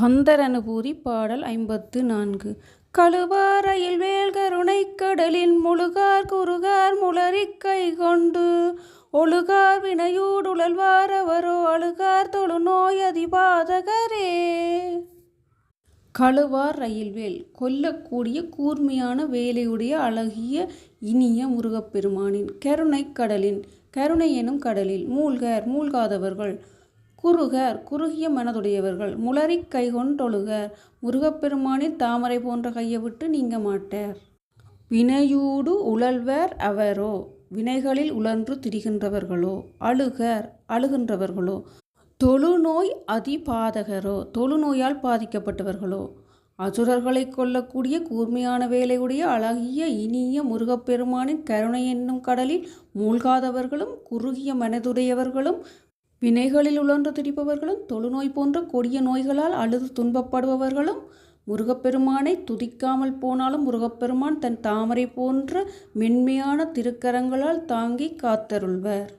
கந்தரனுபூரி பாடல் ஐம்பத்து நான்கு. கழுவாரையில் வேல்கருணை கடலின் முழுகார் குறுகார் முளரிக் கைகொண்டு ஒழுகார் வினையூடுழல்வார் அவரோ அழுகார் தொழுநோய் அதிபாதகரே. கழுவார் ரயில்வேல் கொல்லக்கூடிய கூர்மையான வேலையுடைய அழகிய இனிய முருகப்பெருமானின் கருணைக் கடலின் கருணை எனும் கடலில் மூழ்கர் மூழ்காதவர்கள். குறுகர் குறுகிய மனதுடையவர்கள் முளரிக் கைகொண்டொழுகர் முருகப்பெருமானின் தாமரை போன்ற கையை விட்டு நீங்க மாட்டார். வினையூடு உழல்வர் அவரோ வினைகளில் உழன்று திரிகின்றவர்களோ அழுகர் அழுகின்றவர்களோ தொழுநோய் அதிபாதகரோ தொழுநோயால் பாதிக்கப்பட்டவர்களோ அசுரர்களை கொல்லக்கூடிய கூர்மையான வேலையுடைய அழகிய இனிய முருகப்பெருமானின் கருணை என்னும் கடலில் மூழ்காதவர்களும் குறுகிய மனதுடையவர்களும் வினைகளில் உழன்று திரிப்பவர்களும் தொழுநோய் போன்ற கொடிய நோய்களால் அழுது துன்பப்படுபவர்களும் முருகப்பெருமானை துதிக்காமல் போனாலும் முருகப்பெருமான் தன் தாமரை போன்ற மென்மையான திருக்கரங்களால் தாங்கி காத்தருள்வர்.